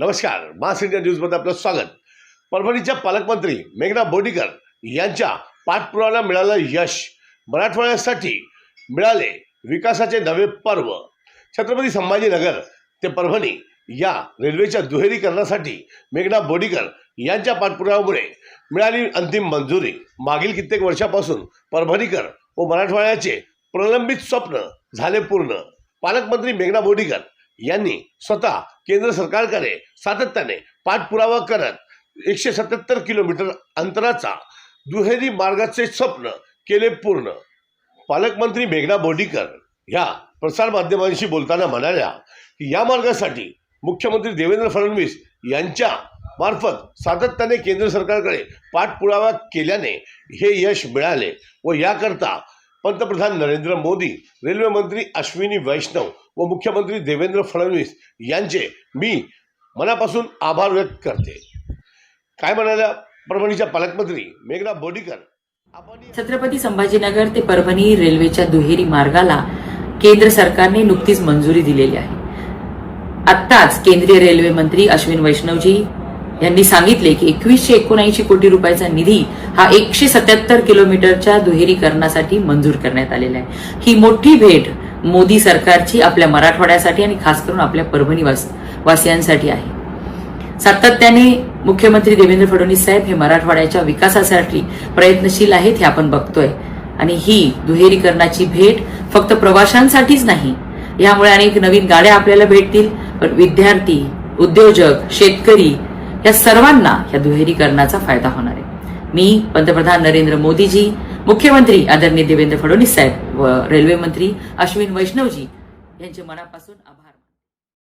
नमस्कार मास इंडिया न्यूजमध्ये आपलं स्वागत. परभणीच्या पालकमंत्री मेघना बोर्डीकर यांच्या पाठपुराव्याला मिळालं यश. मराठवाड्यासाठी मिळाले विकासाचे नवे पर्व. छत्रपती संभाजीनगर ते परभणी या रेल्वेच्या दुहेरीकरणासाठी मेघना बोर्डीकर यांच्या पाठपुराव्यामुळे मिळाली अंतिम मंजुरी. मागील कित्येक वर्षापासून परभणीकर व मराठवाड्याचे प्रलंबित स्वप्न झाले पूर्ण. पालकमंत्री मेघना बोर्डीकर यांनी स्वतः केंद्र सरकारकडे सातत्याने पाठपुरावा करत एकशे सत्याहत्तर किलोमीटर अंतराचा दुहेरी मार्गाचे स्वप्न केले पूर्ण. पालकमंत्री मेघना बोर्डीकर ह्या प्रसारमाध्यमांशी बोलताना म्हणाल्या की या मार्गासाठी मुख्यमंत्री देवेंद्र फडणवीस यांच्या मार्फत सातत्याने केंद्र सरकारकडे पाठपुरावा केल्याने हे यश मिळाले व याकरता पंतप्रधान नरेंद्र मोदी रेल्वे मंत्री अश्विनी वैष्णव व मुख्यमंत्री देवेंद्र फडणवीस यांचे मी मनापासून आभार व्यक्त करते. काय म्हणाल्या परभणीच्या पालकमंत्री मेघना बोडीकर आपण छत्रपती संभाजीनगर ते परभणी रेल्वेच्या दुहेरी मार्गाला केंद्र सरकारने नुकतीच मंजुरी दिलेली आहे. आत्ताच केंद्रीय रेल्वे मंत्री अश्विन वैष्णवजी यांनी सांगितले की एकवीसशे एकोणऐंशी कोटी रुपयाचा निधी हा एकशे सत्याहत्तर किलोमीटरच्या दुहेरीकरणासाठी मंजूर करण्यात आलेला आहे. ही मोठी भेट मोदी सरकारची आपल्या मराठवाड्यासाठी आणि खास करून आपल्या परभणी वास- वासियांसाठी आहे. सातत्याने मुख्यमंत्री देवेंद्र फडणवीस साहेब हे मराठवाड्याच्या विकासासाठी प्रयत्नशील आहेत हे आपण बघतोय. आणि ही दुहेरीकरणाची भेट फक्त प्रवाशांसाठीच नाही यामुळे अनेक नवीन गाड्या आपल्याला भेटतील. पण विद्यार्थी उद्योजक शेतकरी या सर्वांना या दुहेरीकरणाचा फायदा होणार आहे. मी पंतप्रधान नरेंद्र मोदीजी मुख्यमंत्री आदरणीय देवेंद्र फडणवीस साहेब व रेल्वे मंत्री अश्विन वैष्णवजी यांचे मनापासून आभार